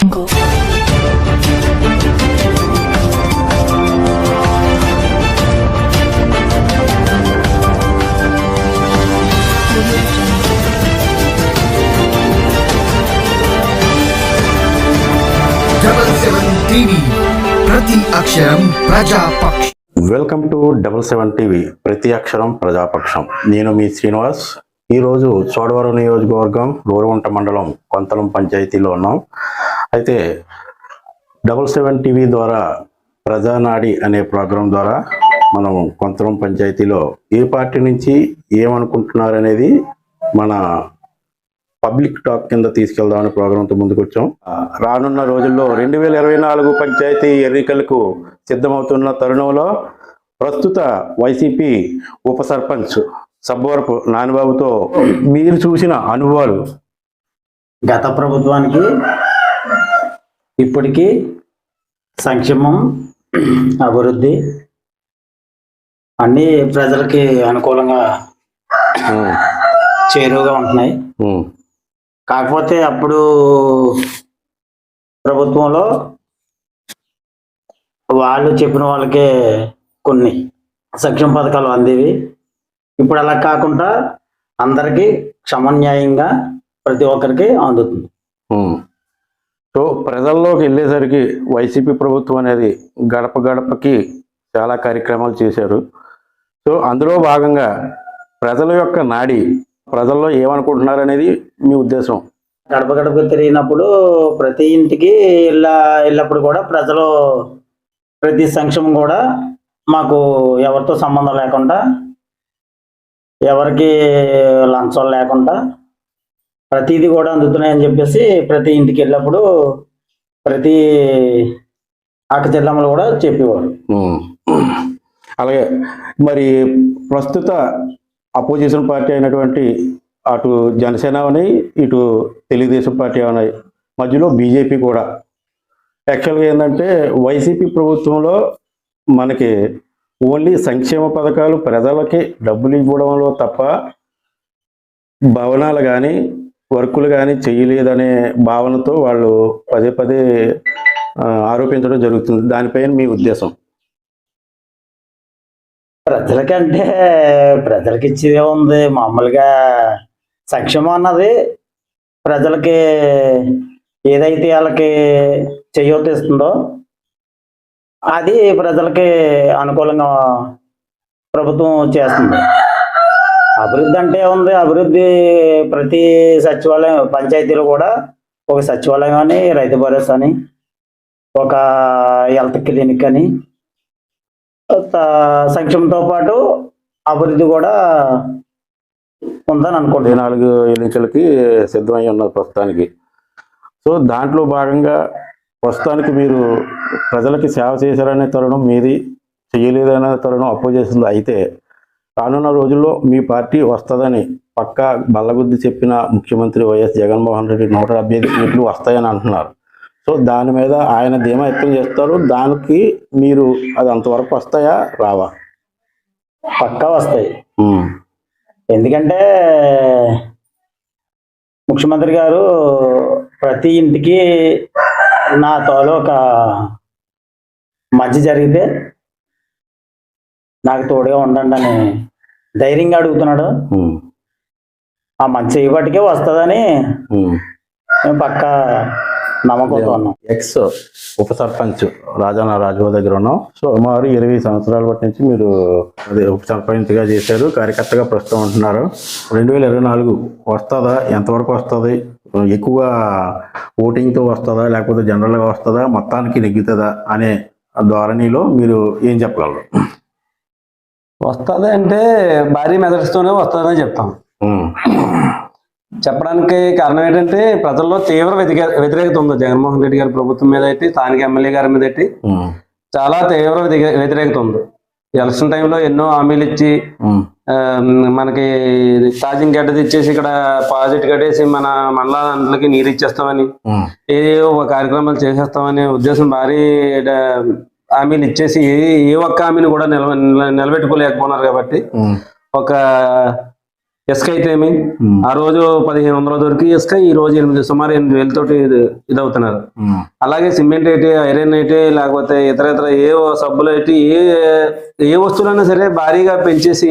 Double seven TV ప్రతి అక్షరం ప్రజాపక్ష. Welcome to double seven TV ప్రతి అక్షరం ప్రజాపక్షం. నేను మీ శ్రీనివాస్. ఈరోజు చోడవరం నియోజకవర్గం రూరగుంట మండలం కొంతలం పంచాయతీలో ఉన్నాం. అయితే డబల్ సెవెన్ టీవీ ద్వారా ప్రజానాడి అనే ప్రోగ్రాం ద్వారా మనం కొంతరం పంచాయతీలో ఏ పార్టీ నుంచి ఏమనుకుంటున్నారు అనేది మన పబ్లిక్ టాక్ కింద తీసుకెళ్దామని ప్రోగ్రాంతో ముందుకు వచ్చాం రానున్న రోజుల్లో రెండు వేల ఇరవై నాలుగు పంచాయతీ ఎన్నికలకు సిద్ధమవుతున్న తరుణంలో ప్రస్తుత వైసీపీ ఉప సర్పంచ్ సబ్బవరపు నానిబాబుతో మీరు చూసిన అనుభవాలు? గత ప్రభుత్వానికి ఇప్పటికీ సంక్షేమం అభివృద్ధి అన్ని ప్రజలకి అనుకూలంగా చేరువగా ఉంటున్నాయి. కాకపోతే అప్పుడు ప్రభుత్వంలో వాళ్ళు చెప్పిన వాళ్ళకే కొన్ని సంక్షేమ పథకాలు అందేవి. ఇప్పుడు అలా కాకుండా అందరికీ సమన్యాయంగా ప్రతి ఒక్కరికి అందుతుంది. ప్రజల్లోకి వెళ్ళేసరికి వైసీపీ ప్రభుత్వం అనేది గడప గడపకి చాలా కార్యక్రమాలు చేశారు. సో అందులో భాగంగా ప్రజల యొక్క నాడి ప్రజల్లో ఏమనుకుంటున్నారు అనేది మీ ఉద్దేశం? గడప గడప తిరిగినప్పుడు ప్రతి ఇంటికి ఇలా వెళ్ళినప్పుడు కూడా ప్రజలు ప్రతి సంక్షేమం కూడా మాకు ఎవరితో సంబంధం లేకుండా ఎవరికి లంచం లేకుండా ప్రతిదీ కూడా అందుతున్నాయని చెప్పేసి ప్రతి ఇంటికి వెళ్ళినప్పుడు ప్రతి అక్క చెల్లమ్మలు కూడా చెప్పేవారు. అలాగే మరి ప్రస్తుత అపోజిషన్ పార్టీ అయినటువంటి అటు జనసేన ఉన్నాయి ఇటు తెలుగుదేశం పార్టీ ఉన్నాయి మధ్యలో బీజేపీ కూడా. యాక్చువల్గా ఏంటంటే వైసీపీ ప్రభుత్వంలో మనకి ఓన్లీ సంక్షేమ పథకాలు ప్రజలకి డబ్బులు ఇవ్వడంలో తప్ప భవనాలు కానీ వర్కులు కానీ చేయలేదనే భావనతో వాళ్ళు పదే పదే ఆరోపించడం జరుగుతుంది. దానిపైన మీ ఉద్దేశం? ప్రజలకంటే ప్రజలకి ఇచ్చేదే ఉంది. మామూలుగా సంక్షేమం అన్నది ప్రజలకి ఏదైతే వాళ్ళకి చేయూతిస్తుందో అది ప్రజలకి అనుకూలంగా ప్రభుత్వం చేస్తుంది. అభివృద్ధి అంటే ఉంది అభివృద్ధి ప్రతి సచివాలయం పంచాయతీలో కూడా ఒక సచివాలయం అని రైతు భరోసా అని ఒక హెల్త్ క్లినిక్ అని త- సంక్షేమంతో పాటు అభివృద్ధి కూడా ఉందని అనుకుంటుంది నాలుగు ఎన్నికలకి సిద్ధమై ఉన్నారు ప్రస్తుతానికి. సో దాంట్లో భాగంగా ప్రస్తుతానికి మీరు ప్రజలకి సేవ చేశారనే తరుణం మీది చేయలేదనే తరుణం చేసింది అయితే రానున్న రోజుల్లో మీ పార్టీ వస్తుందని పక్కా బల్లగుద్ది చెప్పిన ముఖ్యమంత్రి వైఎస్ జగన్మోహన్ రెడ్డి నూట డెబ్బై ఐదు సీట్లు వస్తాయని అంటున్నారు. సో దాని మీద ఆయన ధీమా వ్యక్తం చేస్తారు. దానికి మీరు అది అంతవరకు వస్తాయా? రావా? పక్కా వస్తాయి. ఎందుకంటే ముఖ్యమంత్రి గారు ప్రతి ఇంటికి నా తోలు ఒక మంచి జరిగితే నాకు తోడుగా ఉండండి అని ధైర్యంగా అడుగుతున్నాడు. ఆ మంచి చేయబట్టికే వస్తుందని. మేము పక్కా నమ్మకంతో ఉన్నాం. ఎక్స్ ఉప సర్పంచ్ రాజాన రాజువ దగ్గర ఉన్నాం. సో సుమారు ఇరవై సంవత్సరాల బట్టి నుంచి మీరు అదే ఉప సర్పంచ్గా చేశారు. కార్యకర్తగా ప్రస్తుతం ఉంటున్నారు. రెండు వేల ఇరవై నాలుగు వస్తుందా? ఎంతవరకు వస్తుంది? ఎక్కువ ఓటింగ్తో వస్తుందా? లేకపోతే జనరల్గా వస్తుందా? మొత్తానికి నెగ్గుతుందా? అనే ధోరణిలో మీరు ఏం చెప్పగలరు? వస్తుంది అంటే భారీ మెథడ్స్తోనే వస్తుందని చెప్తాం. చెప్పడానికి కారణం ఏంటంటే ప్రజల్లో తీవ్ర వ్యతిరేక వ్యతిరేకత ఉంది. జగన్మోహన్ రెడ్డి గారి ప్రభుత్వం మీద అయితే స్థానిక ఎమ్మెల్యే గారి మీద అయితే చాలా తీవ్ర వ్యతిరే- వ్యతిరేకత ఉంది. ఎలక్షన్ టైంలో ఎన్నో హామీలు ఇచ్చి మనకి ఛార్జింగ్ గడ్డ తెచ్చేసి ఇక్కడ ప్రాజెక్ట్ కట్టేసి మన మండలానికి నీరు ఇచ్చేస్తామని ఒక కార్యక్రమాలు చేసేస్తామనే ఉద్దేశం భారీ హామీలు ఇచ్చేసి ఏ ఏ ఒక్క హామీని కూడా నిలవ నిల- నిలబెట్టుకోలేకపోతున్నారు కాబట్టి ఒక ఇసుక అయితేమి ఆ రోజు పదిహేను వందల దొరికి ఇసుక ఈ రోజు ఎనిమిది సుమారు ఎనిమిది వేలతోటి ఇది ఇదవుతున్నారు. ఉమ్, అలాగే సిమెంట్ అయితే ఐరన్ అయితే లేకపోతే ఇతర ఇతర ఏ సబ్బులు అయితే ఏ ఏ వస్తువులైనా సరే భారీగా పెంచేసి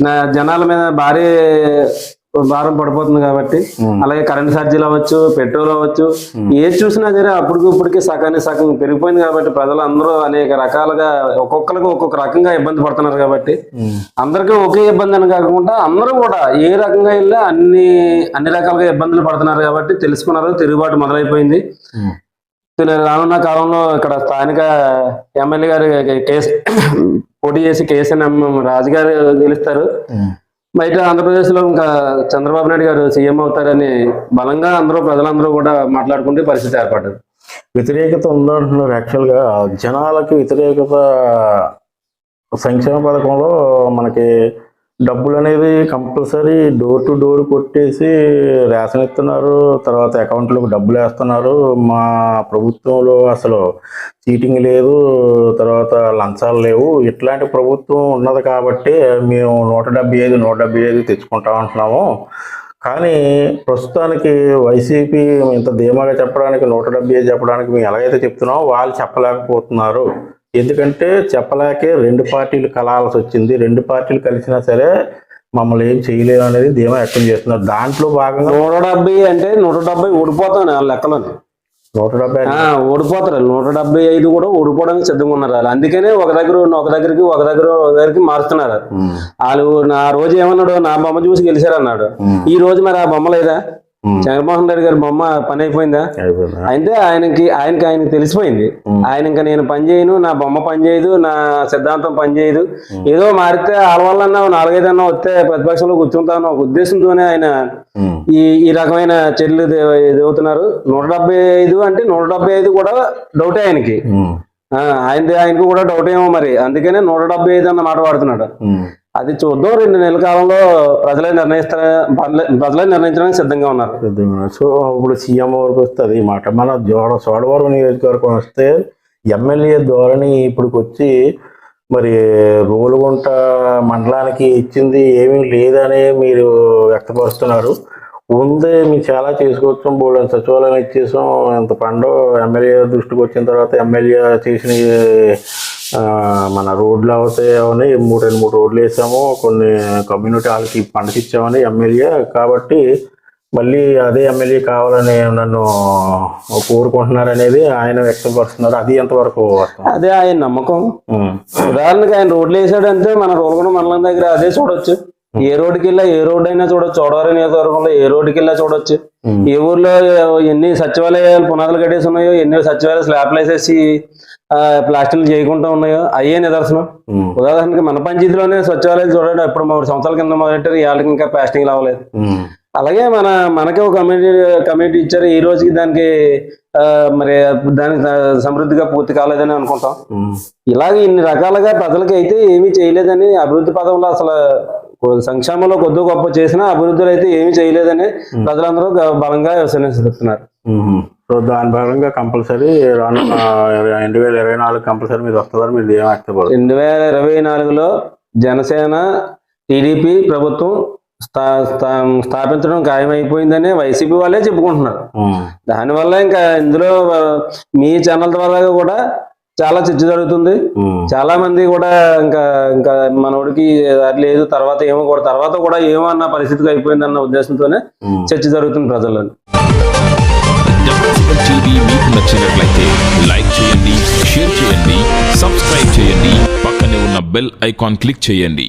నా జనాల మీద భారీ భారం పడిపోతుంది కాబట్టి. అలాగే కరెంట్ ఛార్జీలు అవ్వచ్చు పెట్రోల్ అవ్వచ్చు ఏది చూసినా సరే అప్పటికి ఇప్పటికి సగానికి సగం పెరిగిపోయింది కాబట్టి ప్రజలు అందరూ అనేక రకాలుగా ఒక్కొక్కరికి ఒక్కొక్క రకంగా ఇబ్బంది పడుతున్నారు కాబట్టి అందరికీ ఒకే ఇబ్బంది అని కాకుండా అందరూ కూడా ఏ రకంగా వెళ్ళి అన్ని అన్ని రకాలుగా ఇబ్బందులు పడుతున్నారు కాబట్టి తెలుసుకున్నారు తిరుగుబాటు మొదలైపోయింది. రానున్న కాలంలో ఇక్కడ స్థానిక ఎమ్మెల్యే గారు కేసు పోటీ చేసి కేసీఎన్ రాజు గారు గెలుస్తారు. బయట ఆంధ్రప్రదేశ్లో ఇంకా చంద్రబాబు నాయుడు గారు సీఎం అవుతారని బలంగా అందరూ ప్రజలందరూ కూడా మాట్లాడుకుంటే పరిస్థితి ఏర్పడ్డది. వ్యతిరేకత ఉందంటున్నారు యాక్చువల్గా. జనాలకు వ్యతిరేకత సంక్షేమ పథకంలో మనకి డబ్బులు అనేది కంపల్సరీ డోర్ టు డోర్ కొట్టేసి రేషన్ ఇస్తున్నారు. తర్వాత అకౌంట్లోకి డబ్బులు వేస్తున్నారు. మా ప్రభుత్వంలో అసలు చీటింగ్ లేదు. తర్వాత లంచాలు లేవు. ఇట్లాంటి ప్రభుత్వం ఉన్నది కాబట్టి మేము నూట డెబ్బై ఐదు నూట డెబ్బై ఐదు తెచ్చుకుంటాం అంటున్నాము కానీ ప్రస్తుతానికి వైసీపీ ఇంత ధీమాగా చెప్పడానికి నూట డెబ్బై ఐదు చెప్పడానికి మేము ఎలాగైతే చెప్తున్నామో వాళ్ళు చెప్పలేకపోతున్నారు. ఎందుకంటే చెప్పలేకే రెండు పార్టీలు కలాల్సి వచ్చింది. రెండు పార్టీలు కలిసినా సరే మమ్మల్ని ఏం చేయలేరు అనేది ధీమా వ్యక్తం చేస్తున్నారు. దాంట్లో భాగంగా నూట డెబ్బై అంటే నూట డెబ్బై ఓడిపోతాను వాళ్ళ లెక్కలోని. నూట డెబ్బై ఆ, ఓడిపోతారు నూట డెబ్బై ఐదు కూడా ఓడిపోవడానికి సిద్ధంగా ఉన్నారు. వాళ్ళు అందుకనే ఒక దగ్గర ఒక దగ్గరికి ఒక దగ్గర ఒక దగ్గరికి మారుతున్నారు వాళ్ళు నా రోజు ఏమన్నాడు? నా బొమ్మ చూసి గెలిచారు అన్నాడు ఈ రోజు మరి ఆ బొమ్మ లేదా? జగన్మోహన్ రెడ్డి గారి బొమ్మ పని అయిపోయిందా? అయితే ఆయనకి ఆయనకి ఆయనకి తెలిసిపోయింది. ఆయన ఇంకా నేను పని చేయను నా బొమ్మ పని చేయదు నా సిద్ధాంతం పని చేయదు. ఏదో మారితే వాళ్ళ వల్ల నాలుగైదు అన్న వస్తే ప్రతిపక్షంలో కూర్చుంటాను. ఒక ఉద్దేశంతోనే ఆయన ఈ ఈ రకమైన చర్యలు ఎదుగుతున్నారు నూట డెబ్బై ఐదు అంటే నూట డెబ్బై ఐదు కూడా డౌటే ఆయనకి. ఉమ్, ఆ, ఆయనది ఆయనకు కూడా డౌట్ ఏమో మరి. అందుకనే నూట డెబ్బై ఐదు అన్న మాట వాడుతున్నాడు. అది చూద్దాం. రెండు నెలల కాలంలో ప్రజలే నిర్ణయిస్తారా ప్రజలే- నిర్ణయించడానికి సిద్ధంగా ఉన్నారు. పెద్దగా. సో ఇప్పుడు సీఎం వరకు వస్తుంది ఈ మాట. మన జోడ సోడవరం నియోజకవర్గం వస్తే ఎమ్మెల్యే ధోరణి ఇప్పుడు వచ్చి మరి రోలుగుంట మండలానికి ఇచ్చింది ఏమీ లేదని మీరు వ్యక్తపరుస్తున్నారు. ఉందే మేము చాలా చేసుకోవచ్చు బోల్డ్ సచివాలయం ఇచ్చేసాం ఎంత పండు ఎమ్మెల్యే దృష్టికి వచ్చిన తర్వాత ఎమ్మెల్యే చేసిన మన రోడ్లు అవుతాయి అవని మూడు రెండు మూడు రోడ్లు వేసాము కొన్ని కమ్యూనిటీ వాళ్ళకి పండుగ ఇచ్చామని ఎమ్మెల్యే. కాబట్టి మళ్ళీ అదే ఎమ్మెల్యే కావాలని నన్ను కోరుకుంటున్నారు అనేది ఆయన వ్యక్తపరుస్తున్నారు. అది ఎంతవరకు? అదే ఆయన నమ్మకం. ఉదాహరణకి ఆయన రోడ్లు వేసాడంటే మన రోలగొండ మండలం దగ్గర అదే చూడొచ్చు. ఏ రోడ్డుకి వెళ్ళా ఏ రోడ్ అయినా చూడొచ్చు. చోడవరం నియోజకవర్గంలో ఏ రోడ్డుకి వెళ్ళా చూడొచ్చు ఏ ఊర్లో ఎన్ని సచివాలయాలు పునాదులు కట్టేసి ఉన్నాయో ఎన్ని సచివాలయ స్లాబ్లు వేసేసి ప్లాస్టిక్లు చేయకుండా ఉన్నాయో? అయ్యే నిదర్శనం. ఉదాహరణకి మన పంచాయతీలోనే సచివాలయాలు చూడండి ఎప్పుడు మూడు సంవత్సరాల కింద మొదలెట్టారు వాళ్ళకి ఇంకా ప్లాస్టింగ్ అవ్వలేదు. అలాగే మన మనకే ఒక కమ్యూనిటీ కమ్యూనిటీ ఇచ్చారు ఈ రోజుకి దానికి మరి దానికి సమృద్ధిగా పూర్తి కాలేదని అనుకుంటాం. ఇలాగ ఇన్ని రకాలుగా ప్రజలకి అయితే ఏమీ చేయలేదని అభివృద్ధి పదంలో అసలు సంక్షేమంలో కొద్ది గొప్ప చేసినా అభివృద్ధిలో అయితే ఏమీ చేయలేదని ప్రజలందరూ బలంగా విశ్వసిస్తున్నారు. ఉమ్. సో దాని భాగంగా కంపల్సరీ రెండు వేల ఇరవై నాలుగు కంపల్సరీ మీద వస్తుందని మీరు ఏం రెండు వేల ఇరవై నాలుగులో జనసేన టీడీపీ ప్రభుత్వం స్థా స్థా- స్థాపించడం ఖాయమైపోయిందని వైసీపీ వాళ్ళే చెప్పుకుంటున్నారు. దానివల్ల ఇంకా ఇందులో మీ ఛానల్ ద్వారా కూడా చాలా చర్చ జరుగుతుంది. చాలా మంది కూడా ఇంకా ఇంకా మనోడికి అది లేదు తర్వాత ఏమో కూడా తర్వాత కూడా ఏమో అన్న పరిస్థితికి అయిపోయిందన్న ఉద్దేశంతోనే చర్చ జరుగుతుంది ప్రజల్లో మీకు నచ్చినట్లయితే లైక్ చేయండి షేర్ చేయండి సబ్స్క్రైబ్ చేయండి పక్కనే ఉన్న బెల్ ఐకాన్ క్లిక్ చేయండి.